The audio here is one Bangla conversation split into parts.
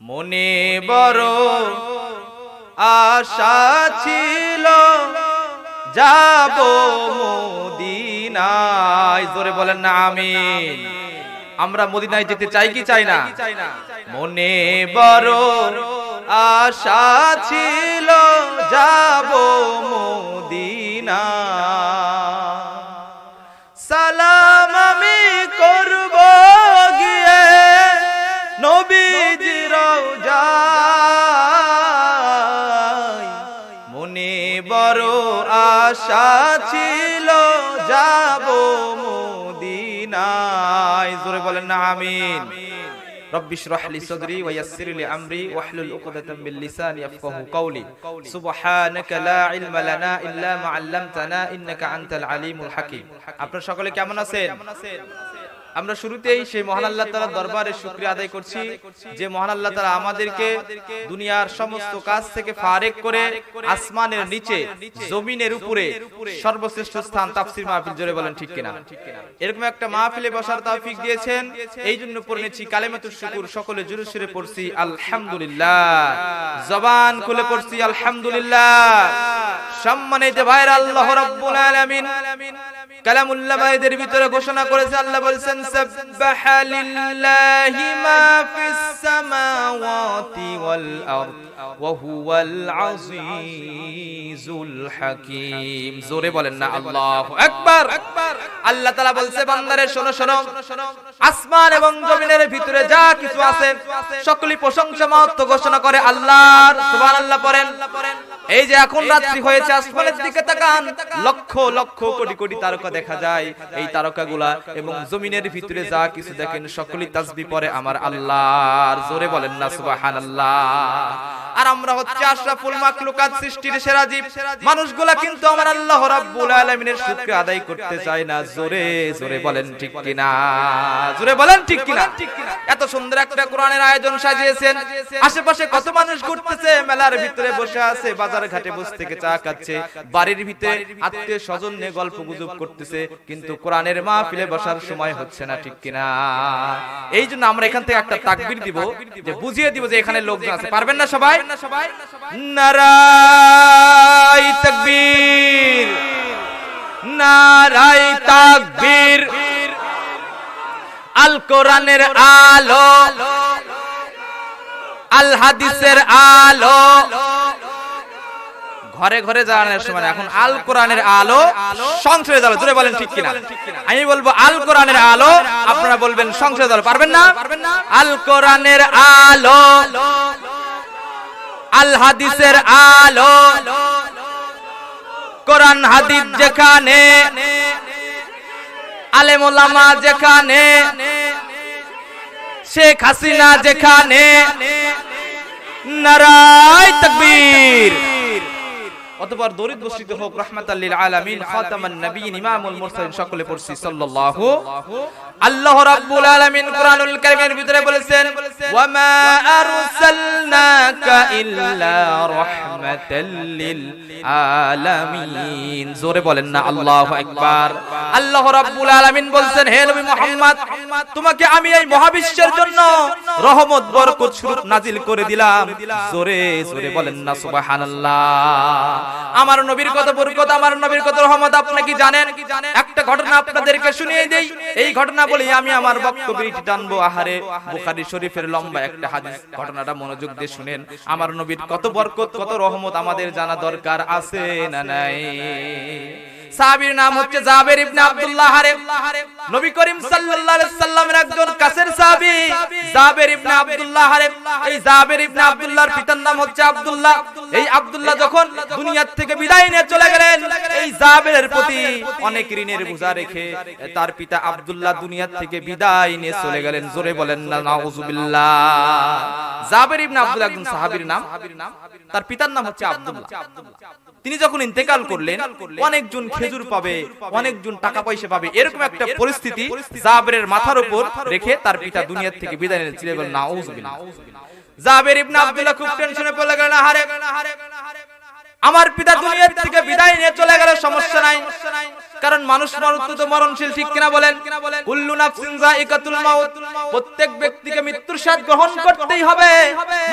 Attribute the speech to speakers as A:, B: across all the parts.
A: মনে বড় আশা ছিল যাব মদিনায়। জোরে বলেন না আমিন। আমরা মদিনায় যেতে চাই কি চাই না? মনে বড় আশা ছিল যাব মদিনা। সালাম রওজায় মনে বড় আশা ছিল যাব মদিনায় জোরে বলেন না আমিন رب اشرح لي صدري ويسر لي امري واحلل عقدة من لساني يفقهوا قولي سبحانك لا علم لنا الا ما علمتنا انك انت العليم الحكيم আপনারা সকলে কেমন আছেন আমরা শুরুতেই সেই মহান আল্লাহ তাআলার দরবারে শুকরিয়া আদায় করছি যে মহান আল্লাহ তাআলা আমাদেরকে দুনিয়ার সমস্ত কাজ থেকে ফারেক করে আসমানের নিচে জমিনের উপরে সর্বশ্রেষ্ঠ স্থান তাফসীর মাহফিল জোরে বলেন ঠিক কিনা। এরকম একটা মাহফিলে বসার তৌফিক দিয়েছেন। এই জন্য পড়ে নিচ্ছি কালেমাতুর শুকুর সকলে জোরে সুরে পড়ছি আলহামদুলিল্লাহ। জবান খুলে পড়ছি আলহামদুলিল্লাহ। সম্মানিত ভাইরা আল্লাহ রাব্বুল আলামিন। কালামুল্লাহ ভাইদের ভিতরে ঘোষণা করেছে, আল্লাহ বলেছেন আল্লাহু আল্লাহ বলছে আসমান এবং জমিনের ভিতরে যা কিছু আছে, সকলই প্রশংসা মহত্ব ঘোষণা করে আল্লাহর সুবহানাল্লাহ পড়েন। এই যে এখন রাত্রি হয়েছে আসমানের দিকে তাকান। লক্ষ লক্ষ কোটি কোটি তারকা দেখা যায়। এই তারকাগুলা এবং জমিনের ভিতরে যা কিছু দেখেন সকলই তাসবিহ পরে আমার আল্লাহর। জোরে বলেন না সুবহানাল্লাহ। আর আমরা হচ্ছে আশরাফুল মাখলুকাত সৃষ্টির সেরা জীব। মানুষগুলা কিন্তু আমার আল্লাহ রাব্বুল আলামিনের শুকর আদায় করতে চায় না। জোরে জোরে বলেন ঠিক কিনা? জোরে বলেন ঠিক কিনা? এত সুন্দর একটা কোরআনের আয়োজন সাজিয়েছেন। আশেপাশে কত মানুষ ঘুরতেছে, মেলার ভিতরে বসে আছে, বাজার ঘাটে বসে থেকে চা খাচ্ছে, বাড়ির ভিতরে আত্মীয় স্বজন নিয়ে গল্প গুজব করতেছে, কিন্তু কোরআনের মাহফিলে বসার সময় হচ্ছে না, ঠিক কিনা? এই জন্য আমরা এখান থেকে একটা তাকবির দিব, যে বুঝিয়ে দিব যে এখানে লোকজন আছে। পারবেন না সবাই? নারাই তাকবীর। নারাই তাকবীর। আল কোরআনের আলো। আল হাদিসের আলো। ঘরে ঘরে জানানোর সময় এখন আল কোরআনের আলো সংসদে দল জোরে বলেন ঠিক কিনা? আমি বলব আল কোরআনের আলো আপনারা বলবেন সংসদে দল পারবেন না? আল কোরআনের আলো। আল হাদিসের আলো। কোরআন হাদিস যেখানে আলেম ওলামা যেখানে শেখ হাসিনা যেখানে নারায় তাকবীর। অতঃপর দরিদ বর্ষিত হোক, রহমাতাল্লিল আলামিন, খাতামান নবিয়িন ইমামুল মুরসালিন, সকলে পড়ছি, সাল্লাল্লাহু আল্লাহ রাব্বুল আলামিন কোরআনুল কারীমের ভিতরে বলেছেন ওয়া মা আরসালনাকা ইল্লা রাহমাতাল লিল আলামিন। জোরে বলেন না, আল্লাহু আকবার। আল্লাহ রাব্বুল আলামিন বলছেন, হে নবী মুহাম্মদ, তোমাকে আমি এই মহাবিশ্বের জন্য রহমত, বরকত, স্বরূপ নাজিল করে দিলাম। জোরে জোরে বলেন না, সুবহানাল্লাহ। আমার নবীর কত বরকত আমার নবীর কত রহমত আপনি কি জানেন? একটা ঘটনা আপনাদেরকে শুনিয়ে দেই। এই ঘটনা বলি আমি আমার বক্তব্যটি টানবো আহারে। বুখারী শরীফের লম্বা একটা হাদিস ঘটনাটা মনোযোগ দিয়ে শুনেন। আমার নবীর কত বরকত কত রহমত আমাদের জানা দরকার আছে না নাই? সাহাবীর নাম হচ্ছে জাবের ইবনে আব্দুল্লাহ হারে। নবী করিম সাল্লাল্লাহু আলাইহি সাল্লামের একজন কাছের সাহাবী, জাবের ইবনে আব্দুল্লাহ হারে। এই জাবের ইবনে আব্দুল্লাহর পিতার নাম হচ্ছে আব্দুল্লাহ। এই আব্দুল্লাহ যখন দুনিয়া থেকে বিদায় নিয়ে চলে গেলেন এই জাবেরের প্রতি অনেক ঋণের বোঝা রেখে তার পিতা আব্দুল্লাহ দুনিয়া থেকে বিদায় নিয়ে চলে গেলেন। জোরে বলেন না, নাউজুবিল্লাহ। জাবের ইবনে আব্দুল্লাহ একজন সাহাবীর নাম। তার পিতার নাম হচ্ছে আব্দুল্লাহ। তিনি যখন ইন্তেকাল করলেন, অনেকজন খেজুর পাবে, অনেকজন টাকা পয়সা পাবে, এরকম একটা পরিস্থিতি মাথার উপর রেখে তার পিতা থেকে বিদায় নিলেন ছিলেন নাউজুবিল্লাহ। জাবের ইবনে আব্দুল্লাহ খুব টেনশনে পড়ে আমার পিতা দুনিয়ার থেকে বিদায় নিয়ে চলে গেলে সমস্যা নাই। কারণ মানুষ মরত্ব তো মরণশীল ঠিক কিনা বলেন? কুল্লু নাফসিন যায়িকাতুল মাউত। প্রত্যেক ব্যক্তিকে মৃত্যুর স্বাদ গ্রহণ করতেই হবে।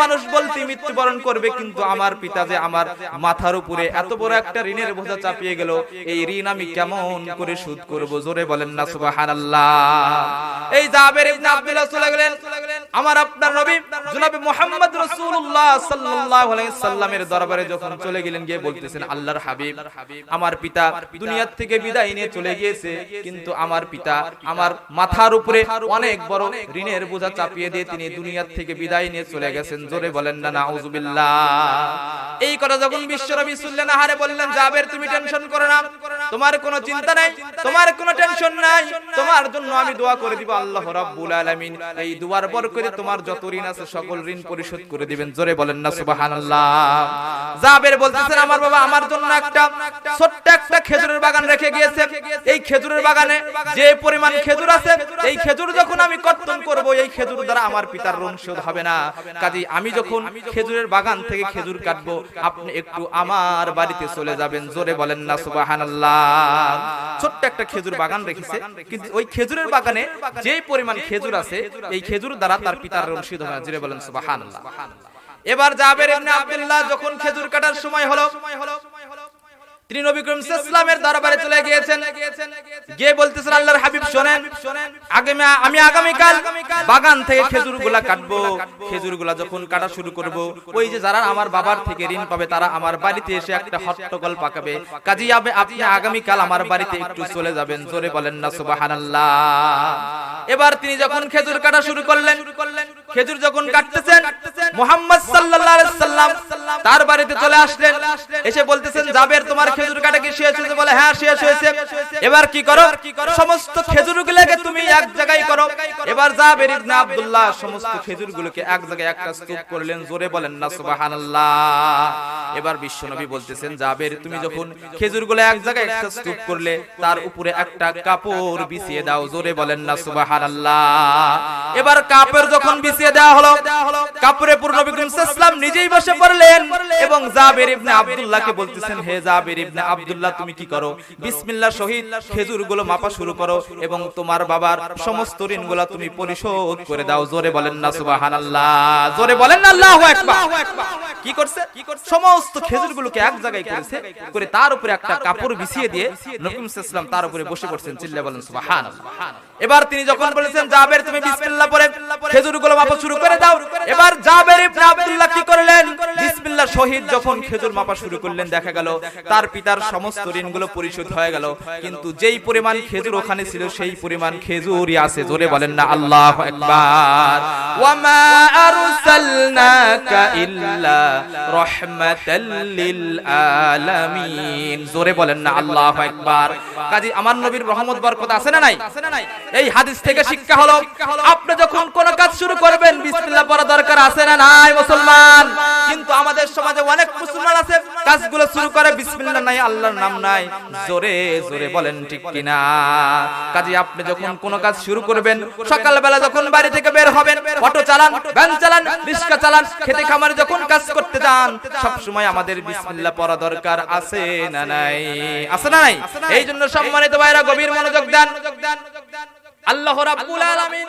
A: মানুষ বলতে মৃত্যুবরণ করবে কিন্তু আমার পিতা যে আমার মাথার উপরে এত বড় একটা ঋণের বোঝা চাপিয়ে গেল। এই ঋণ আমি কেমন করে শোধ করব? জোরে বলেন না সুবহানাল্লাহ। এই জাবের ইবনে আব্দুল্লাহ চলে গেলেন। আমার আপনার নবী জনাবে মুহাম্মদ রাসূলুল্লাহ সাল্লাল্লাহু আলাইহি সাল্লামের দরবারে যখন চলে গেলেন, গিয়ে বলতেছেন, আল্লাহর হাবিব, আমার পিতা দুনিয়ার থেকে বিদায় নিয়ে চলে গিয়েছে, কিন্তু আমার পিতা আমার মাথার উপরে অনেক বড় ঋণের বোঝা চাপিয়ে দিয়ে তিনি দুনিয়ার থেকে বিদায় নিয়ে চলে গেছেন। জোরে বলেন না, নাউজুবিল্লাহ। এই কথা যখন বিশ্বনবী শুনলেন, আহারে বললেন, জাবের, তুমি টেনশন করো না। তোমার কোনো চিন্তা নাই তোমার কোনো টেনশন নাই তোমার জন্য আমি দোয়া করে দিব আল্লাহ রাব্বুল আলামিন। এই দুয়ার বরকতে তোমার যত ঋণ আছে সকল ঋণ পরিশোধ করে দিবেন। জোরে বলেন না সুবহানাল্লাহ। জাবের বলতেছেন আমার বাবা আমার জন্য একটা ছোট্ট একটা খেজুরের বাগান রেখে গিয়েছে এই খেজুরের বাগানে যে পরিমাণ খেজুর আছে এই খেজুর যখন আমি কর্তন করব এই খেজুর দ্বারা আমার পিতার ঋণ শোধ হবে না। কাজে আমি যখন খেজুরের বাগান থেকে খেজুর কাটবো আপনি একটু আমার বাড়িতে চলে যাবেন জোরে বলেন না সুবহানাল্লাহ ছোট্ট একটা খেজুর বাগান রেখেছে। কিন্তু ওই খেজুরের বাগানে যে পরিমাণ খেজুর আছে এই খেজুর দ্বারা তার পিতার রশিদ হয় জিরে বলেন সুবহানাল্লাহ। এবার জাবের ইবনে আব্দুল্লাহ যখন খেজুর কাটার সময় হলো তিনি নবী করিম সাল্লামের দরবারে চলে গিয়েছেন। গিয়ে বলতেছেন আল্লাহর হাবিব শুনেন আগামী আমি আগামী কাল বাগান থেকে খেজুরগুলা কাটবো। খেজুরগুলা যখন কাটা শুরু করব ওই যে যারা আমার বাবার থেকে ঋণ পাবে তারা আমার বাড়িতে এসে একটা হট্টগোল পাকাবে। কাজী আবে আপনি আগামী কাল আমার বাড়িতে একটু চলে যাবেন জোরে বলেন না সুবহানাল্লাহ। এবার তিনি যখন খেজুর কাটা শুরু করলেন খেজুর যখন কাটতেছেন মোহাম্মদ সাল্লাল্লাহু আলাইহি সাল্লাম তার বাড়িতে চলে আসলেন। এসে বলতেছেন জাবের তোমার খেজুর কাটা কি শেষ হয়েছে বলে হ্যাঁ শেষ হয়েছে এবার কি করো? সমস্ত খেজুরগুলোকে তুমি এক জায়গায় করো। এবার জাবের ইবনে আব্দুল্লাহ সমস্ত খেজুরগুলোকে এক জায়গায় একটা স্তূপ করলেন জোরে বলেন না সুবহানাল্লাহ। এবার বিশ্বনবী বলতেছেন জাবের তুমি যখন খেজুরগুলো এক জায়গায় একটা স্তূপ করলে তার উপরে একটা কাপড় বিছিয়ে দাও জোরে বলেন না সুবহানাল্লাহ এবার কাপড় যখন বিছিয়ে দেওয়া হলো। কাপড়ে পূর্ণ বিক্রম ইসলাম নিজেই বসে পড়লেন এবং জাবের ইবনে আব্দুল্লাহকে বলতেছেন, হে জাবের ইবনে আব্দুল্লাহ, তুমি কি করো? বিসমিল্লাহ শহীদ খেজুরগুলো মাপা শুরু করো এবং তোমার বাবার সমস্ত ঋণগুলো তুমি পরিশোধ করে দাও। জোরে বলেন না, সুবহানাল্লাহ। জোরে বলেন না, আল্লাহু আকবার। কি করছে? সমস্ত খেজুরগুলোকে এক জায়গায় করেছে, করে তার উপরে একটা কাপড় বিছিয়ে দিয়ে নবী ইসলাম তার উপরে বসে পড়ছেন চিল্লা বলেন, সুবহানাল্লাহ। এবার তিনি যখন বলেছেন, জাবের, তুমি বিসমিল্লাহ পড়ে খেজুরগুলো মাপা শুরু করে দাও। এবার জাবের ইবনে আব্দুল্লাহ কি করলেন? বিসমিল্লাহ, শহীদ যখন খেজুর মাপা শুরু করলেন, দেখা গেল তার পিতার সমস্ত ঋণগুলো পরিশোধ হয়ে গেল। কিন্তু যেই পরিমাণ খেজুর ওখানে ছিল, সেই পরিমাণ খেজুরই আছে। জোরে বলেন না, আল্লাহু আকবার। ওয়ামা আরসালনাকা ইল্লা রাহমাতাল লিল আলামিন। জোরে বলেন না, আল্লাহু আকবার। কাজী আমার নবীর রহমত, বরকত আছে না নাই? এই হাদিস থেকে শিক্ষা হলো, আপনি যখন কোন কাজ শুরু করবেন বিসমিল্লাহ পড়া দরকার আছে না নাই মুসলমান? কিন্তু আমাদের সমাজে অনেক মুসলমান আছে, কাজগুলো শুরু করে বিসমিল্লাহ নাই, আল্লাহর নাম নাই। জোরে জোরে বলেন ঠিক কিনা? কাজী, আপনি যখন কোন কাজ শুরু করবেন, সকালবেলা যখন বাড়ি থেকে বের হবেন, অটো চালান, ভ্যান চালান, রিক্সা চালান, খেতে খামারে যখন কাজ করতে যান সব সময় আমাদের বিসমিল্লাহ পড়া দরকার আছে না নাই? আছে না নাই? এই জন্য সম্মানিত ভাইরা, গভীর মনোযোগ দেন। আল্লাহ রাব্বুল আলামিন